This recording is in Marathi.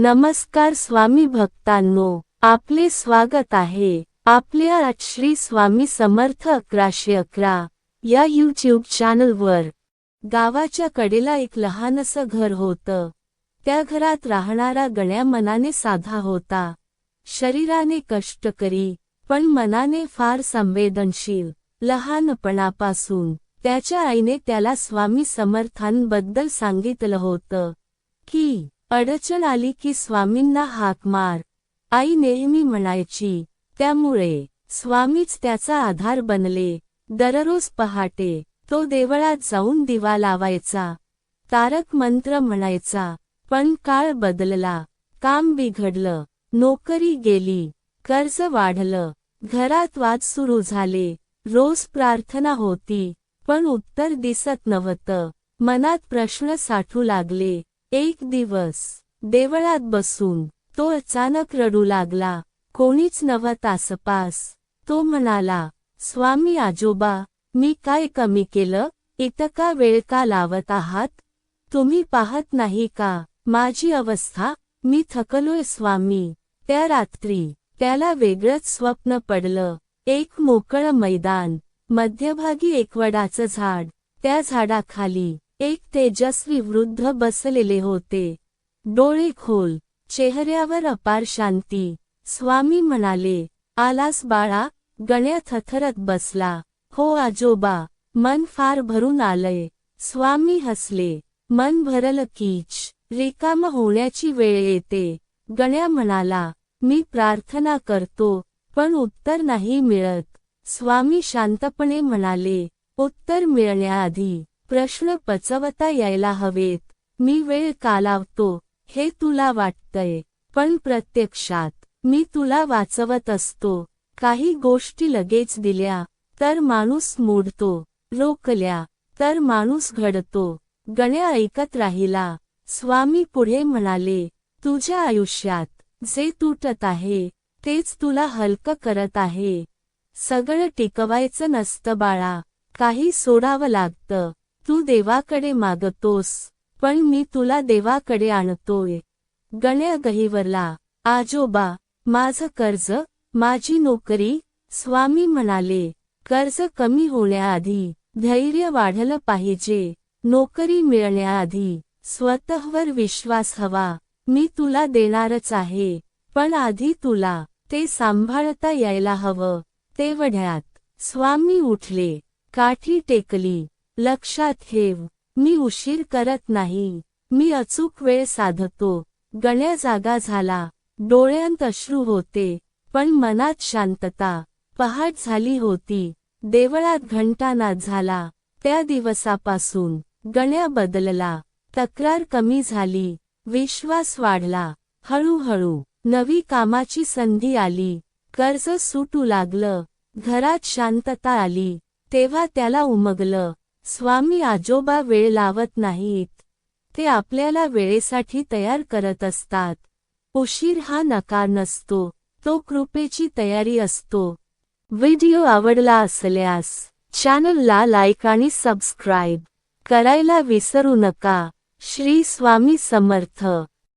नमस्कार स्वामी भक्तांनो आपले स्वागत आहे. आपल्या आज श्री स्वामी समर्थ अकराशे अकरा या यूट्यूब चॅनलवर गावाच्या कडेला एक लहानसं घर होतं. त्या घरात राहणारा गण्या मनाने साधा होता. शरीराने कष्टकरी पण मनाने फार संवेदनशील लहानपणापासून. त्याच्या आईने त्याला स्वामी समर्थांबद्दल सांगितलं होतं की अडचण आली की स्वामींना हाक मार. आई नेहमी म्हणायची त्यामुळे स्वामीच त्याचा आधार बनले. दररोज पहाटे तो देवळात जाऊन दिवा लावायचा. तारक मंत्र म्हणायचा पण काळ बदलला. काम बिघडलं नोकरी गेली कर्ज वाढलं. घरात वाद सुरू झाले. रोज प्रार्थना होती पण उत्तर दिसत नव्हतं. मनात प्रश्न साठू लागले. एक दिवस. देवळात बसून तो अचानक रडू लागला. कोणीच नवा तासपास. तो म्हणाला स्वामी आजोबा मी काय कमी केलं? इतका वेळ का लावत आहात? तुम्ही पाहत नाही का? माझी अवस्था? मी थकलोय स्वामी. त्या रात्री त्याला वेगळंच स्वप्न पडलं. एक मोकळं मैदान. मध्यभागी एक वडाचं झाड. त्या झाडाखाली एक तेजस्वी वृद्ध बसलेले होते. डोळे खोल चेहऱ्यावर अपार शांती. स्वामी म्हणाले आलास बाळा गण्या थथरत बसला. हो आजोबा मन फार भरून आलंय. स्वामी हसले. मन भरलं कीच रिकाम होण्याची वेळ येते. गण्या म्हणाला मी प्रार्थना करतो पण उत्तर नाही मिळत. स्वामी शांतपणे म्हणाले उत्तर मिळण्याआधी प्रश्न पचवता यायला हवेत. मी वेळ का लावतो हे तुला वाटतंय. पण प्रत्यक्षात मी तुला वाचवत असतो. काही गोष्टी लगेच दिल्या तर माणूस मोडतो. रोकल्या तर माणूस घडतो. गण्या ऐकत राहिला. स्वामी पुढे म्हणाले तुझ्या आयुष्यात जे तुटत आहे तेच तुला हलकं करत आहे. सगळं टिकवायचं नसतं बाळा. काही सोडावं लागतं. तू देवाकडे मागतोस पण मी तुला देवाकडे आणतोय. गण्या गहिवरला आजोबा माझं कर्ज माझी नोकरी स्वामी म्हणाले कर्ज कमी होण्याआधी धैर्य वाढलं पाहिजे. नोकरी मिळण्याआधी स्वतःवर विश्वास हवा. मी तुला देणारच आहे पण आधी तुला ते सांभाळता यायला हवं. तेवढ्यात स्वामी उठले काठी टेकली. लक्षात ठेव. मी उशीर करत नाही. मी अचूक वेळ साधतो. गण्या जागा झाला. डोळ्यांत अश्रू होते. पण मनात शांतता. पहाट झाली होती. देवळात घंटानाद झाला. त्या दिवसापासून गण्या बदलला. तक्रार कमी झाली. विश्वास वाढला. हळूहळू नवी कामाची संधी आली. कर्ज सुटू लागलं. घरात शांतता आली. तेव्हा त्याला उमगलं. स्वामी आजोबा वेळ लावत नाहीत. ते आपल्याला वेळेसाठी तयार करत असतात. उशीर हा नकार नसतो तो कृपेची तयारी असतो. व्हिडिओ आवडला असल्यास चॅनलला लाईक आणि सबस्क्राईब करायला विसरू नका. श्री स्वामी समर्थ.